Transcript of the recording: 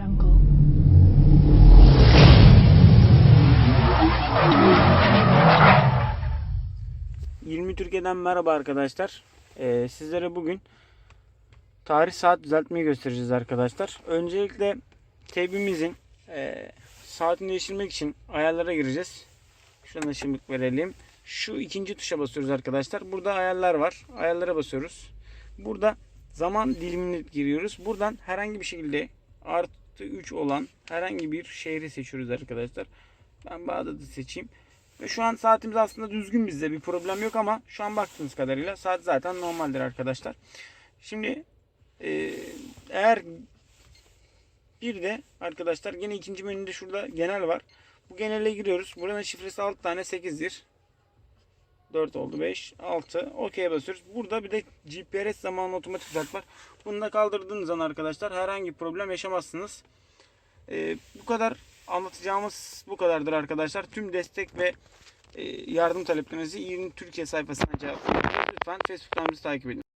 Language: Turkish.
jungle. ...20 Türkiye'den merhaba arkadaşlar. Ee, sizlere bugün... ...tarih saat düzeltmeyi göstereceğiz arkadaşlar. Öncelikle... ...teybimizin... E, ...saatini değiştirmek için ayarlara gireceğiz. Şuna ışık verelim. Şu ikinci tuşa basıyoruz arkadaşlar. Burada ayarlar var. Ayarlara basıyoruz. Burada zaman dilimini giriyoruz. Buradan herhangi bir şekilde artı 3 olan herhangi bir şehri seçiyoruz arkadaşlar. Ben Bağdat'ı seçeyim. Ve şu an saatimiz aslında düzgün bizde bir problem yok ama şu an baktığınız kadarıyla saat zaten normaldir arkadaşlar. Şimdi e, eğer bir de arkadaşlar yine ikinci menüde şurada genel var. Bu genele giriyoruz. Buranın şifresi 6 tane 8'dir. 4 oldu 5 6 OK'ye basıyoruz. Burada bir de GPRS zamanlı otomatik düzelt var. Bunu da kaldırdığınız zaman arkadaşlar herhangi bir problem yaşamazsınız. Ee, bu kadar anlatacağımız bu kadardır arkadaşlar. Tüm destek ve e, yardım taleplerinizi 20 Türkiye sayfasına cevap. Lütfen Facebook'tan bizi takip edin.